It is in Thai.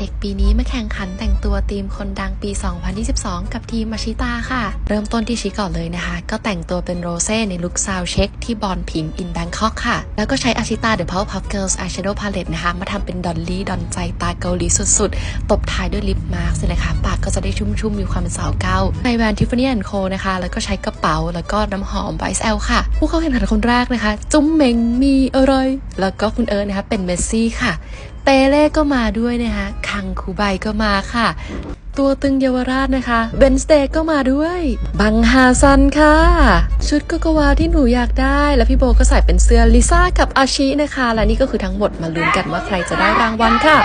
เด็กปีนี้มาแข่งขันแต่งตัวทีมคนดังปี 2022 กับทีมมาชิตาค่ะ เริ่มต้นที่ชิก่อนเลยนะคะ ก็แต่งตัวเป็นโรเซ่ในลุคซาวเช็คที่บอลพิงอินแบงคอกค่ะ แล้วก็ใช้อาชิตาเดอะพาวพัฟเกิลส์อายแชโดว์พาเลตนะคะ มาทำเป็นดอลลี่ดอนใจตาเกาหลีสุดๆ ตบท้ายด้วยลิปมาร์กเลยนะคะ ปากก็จะได้ชุ่มๆ มีความเป็นสาวเกาในแวนทิฟฟานี่แอนโคนะคะ แล้วก็ใช้กระเป๋าแล้วก็น้ำหอมไบส์แอลค่ะ ผู้เข้าแข่งขันคนแรกนะคะ จุ้มเมงมีอะไรแล้วก็คุณเอิร์ธนะคะเป็นเมสซี่ค่ะ เตเล่ก็มาด้วยนะคะคังคูไบก็มาค่ะ ตัวตึงเยาวราชนะคะ เบนสเตก็มาด้วย บังฮาซันค่ะ ชุดกโกวาที่หนูอยากได้ แล้วพี่โบก็ใส่เป็นเสื้อลิซ่ากับอาชินะคะ และนี่ก็คือทั้งหมดมาลุ้นกันว่าใครจะได้รางวัลค่ะ